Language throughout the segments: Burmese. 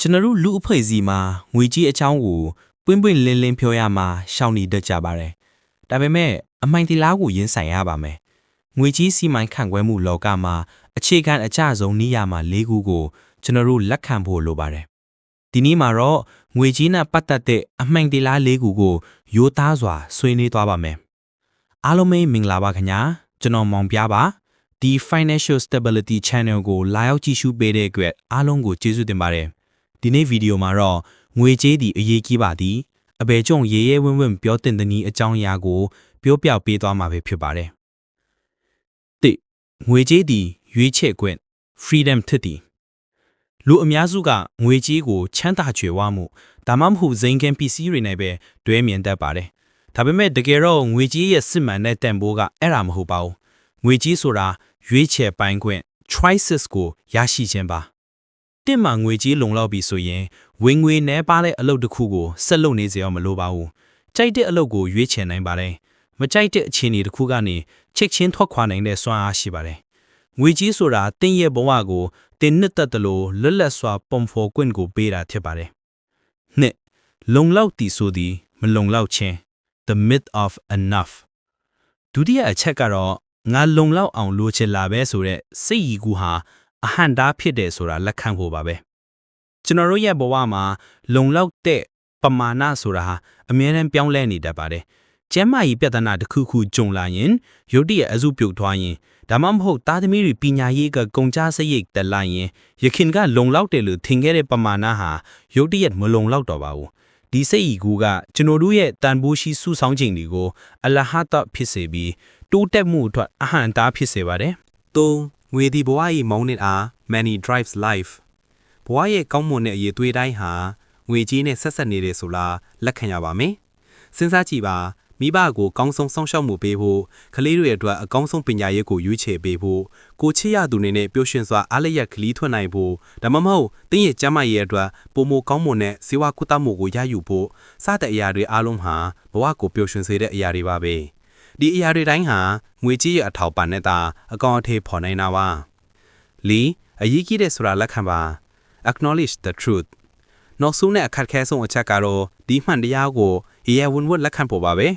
ကျွန်တော်တို့လူအဖွဲ့အစည်းမှာငွေကြီးအချောင်းကိုပွင့်ပွင့်လင်းလင်းပြောရမှာရှောင်နေတတ်ကြပါတယ်။ဒါပေမဲ့အမိုင်တီလားကိုရင်ဆိုင်ရပါမယ်။ငွေကြီးစီမံခန့်ခွဲမှုလောကမှာအခြေခံအကျဆုံးနည်းရမှာ၄ခုကိုကျွန်တော်တို့လက်ခံဖို့လိုပါတယ်။ဒီနေ့မှာတော့ငွေကြီးနဲ့ပတ်သက်တဲ့အမိုင်တီလား၄ခုကိုရိုးသားစွာဆွေးနွေးသွားပါမယ်။အားလုံးပဲမင်္ဂလာပါခင်ဗျာ။ကျွန်တော်မောင်ပြပါ။ဒီ Financial Stability Channel ကိုလာရောက်ကြည့်ရှုပေးတဲ့အတွက်အားလုံးကိုကျေးဇူးတင်ပါတယ်။ ဒီနေ့ဗီဒီယိုမှာတော့ငွေကြေးဒီအရေးကြီးပါသည်။အဘယ်ကျုံရေးရဲဝင်းဝင်းပြောတင်တဲ့နည်းအကြောင်းအရာကို ပြောပြပေးသွားမှာပဲဖြစ်ပါတယ်။တိငွေကြေးဒီရွေးချယ်ခွင့် freedom ထစ်သည်လူအများစုကငွေကြေးကိုချမ်းသာကြွယ်ဝမှုဒါမှမဟုတ်ဇိမ်ကန်ပစ္စည်းတွေနဲ့ပဲတွဲမြင်တတ်ပါတယ်။ဒါပေမဲ့တကယ်တော့ငွေကြေးရဲ့စစ်မှန်တဲ့တန်ဖိုးကအဲ့ဒါမဟုတ်ပါဘူး။ငွေကြေးဆိုတာရွေးချယ်ပိုင်းခွင့် choices ကိုရရှိခြင်းပါ။ တင့်မှာငွေကြေးလုံလောက်ပြီဆိုရင်ဝင်ငွေနှဲပါတဲ့အလုပ်တစ်ခုကိုဆက်လုပ်နေစေရောမလိုပါဘူး။ကြိုက်တဲ့အလုပ်ကိုရွေးချယ်နိုင်ပါတယ်။မကြိုက်တဲ့အခြေအနေတစ်ခုကနေချက်ချင်းထွက်ခွာနိုင်တဲ့စွမ်းအားရှိပါတယ်။ငွေကြေးဆိုတာတင်းရဲ့ဘဝကိုတင်းနှစ်သက်တယ်လို့လွတ်လပ်စွာပုံဖော်ခွင့်ကိုပေးတာဖြစ်ပါတယ်။နှစ်လုံလောက်တည်ဆိုသည်မလုံလောက်ခြင်း the myth of enough ဒုတိယအချက်ကတော့ငါလုံလောက်အောင်လိုချင်လာပဲဆိုတဲ့စိတ်ရည်ကူဟာ အဟန့်တားဖြစ်တယ်ဆိုတာလက်ခံဖို့ပါပဲကျွန်တော်တို့ရဲ့ဘဝမှာလုံလောက်တဲ့ပမာဏဆိုတာဟာအမြဲတမ်းပြောင်းလဲနေတတ်ပါတယ်ကျမ်းမာရေးပြဿနာတစ်ခုခုကြုံလာရင်ရုတ်တရက်အစုပြုတ်သွားရင်ဒါမှမဟုတ်သားသမီးတွေပညာရေးကကုန်ကြစရိတ်တက်လာရင်ရခင်ကလုံလောက်တယ်လို့ထင်ခဲ့တဲ့ပမာဏဟာရုတ်တရက်မလုံလောက်တော့ပါဘူးဒီစိတ်ဤကူကကျွန်တော်တို့ရဲ့တန်ဖိုးရှိစုဆောင်ခြင်းတွေကိုအလဟတဖြစ်စေပြီးတိုးတက်မှုအတွက်အဟံတားဖြစ်စေပါတယ်၃ ငွေဒီဘဝ၏မောင်းနဲ့အား many drives life ဘဝရဲ့ကောင်းမွန်တဲ့အရေးသွေးတိုင်းဟာငွေကြီးနဲ့ဆက်ဆက်နေတယ်ဆိုလားလက်ခံရပါမယ်စဉ်းစားကြည့်ပါမိဘကိုကောင်းဆုံးစောင့်ရှောက်မှုပေးဖို့ကလေးတွေအတွက်အကောင်းဆုံးပညာရေးကိုရွေးချယ်ပေးဖို့ကိုချစ်ရသူတွေနဲ့ပျော်ရွှင်စွာအားလျက်ကလေးထွက်နိုင်ဖို့ဒါမှမဟုတ်တင်းရဲ့ကျမ်းမာရေးအတွက်ပုံမကောင်းမွန်တဲ့ဇီဝကုသမှုကိုရယူဖို့စတဲ့အရာတွေအားလုံးဟာဘဝကိုပျော်ရွှင်စေတဲ့အရာတွေပါပဲ ဒီအရာတွေတိုင်းဟာငွေကြီးရဲ့အထောက်ပံ့နဲ့သာအကောင်အထည်ဖော်နိုင်တာပါလီအရေးကြီးတဲ့ဆိုတာလက်ခံပါ acknowledge the truth နောက်ဆုံးနဲ့အခက်ခဲဆုံးအချက်ကတော့ဒီမှန်တရားကိုရေရဝင်ဝတ်လက်ခံဖို့ပါပဲ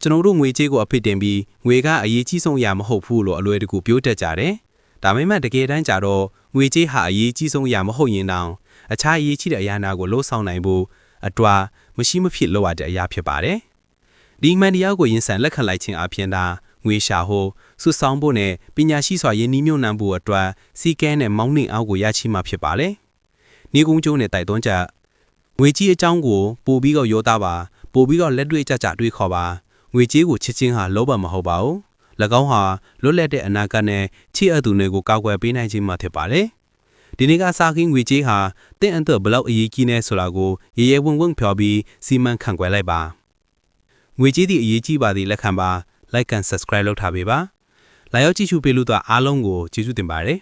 ကျွန်တော်တို့ငွေကြေးကိုအဖြစ်တင်ပြီးငွေကအရေးကြီးဆုံးအရာမဟုတ်ဘူးလို့အလွယ်တကူပြောတတ်ကြတယ်ဒါပေမဲ့တကယ်တမ်းကျတော့ငွေကြေးဟာအရေးကြီးဆုံးအရာမဟုတ်ရင်တောင်အခြားအရေးကြီးတဲ့အရာနာကိုလှုပ်ဆောင်နိုင်ဖို့အတွာမရှိမဖြစ်လုပ်ရတဲ့အရာဖြစ်ပါတယ် ဒီမှန်တရားကိုရင်ဆိုင်လက်ခံလိုက်ခြင်းအပြင်သာငွေရှာဟိုစုဆောင်ဖို့နဲ့ပညာရှိစွာယဉ်နှီးမြှုပ်နှံဖို့အတွက်စီကဲနဲ့မောင်းနှင်အောက်ကိုရရှိမှာဖြစ်ပါတယ်။နေကုန်းကျိုးနဲ့တိုက်တွန်းချက်ငွေကြီးအကြောင်းကိုပို့ပြီးတော့ရောသားပါပို့ပြီးတော့လက်တွေ့ကြကြတွေးခေါ်ပါငွေကြီးကိုချစ်ချင်းဟာလောဘမဟုတ်ပါဘူး။၎င်းဟာလွတ်လပ်တဲ့အနာဂတ်နဲ့ချစ်အပ်သူတွေကိုကောက်ွယ်ပေးနိုင်ခြင်းမှဖြစ်ပါတယ်။ဒီနေ့ကစားခင်းငွေကြီးဟာတင့်အန်တဘလောက်အရေးကြီးနေဆိုတာကိုရေရဲဝံ့ဝံ့ဖြော်ပြီးစီမံခန့်ခွဲလိုက်ပါ ငွေကြီးသည့်အရေးကြီးပါသည့်လက်ခံပါ like and subscribe လုပ်ထားပေးပါလာရောက်ကြည့်ရှုပေးလို့တော့အားလုံးကိုကျေးဇူးတင်ပါတယ်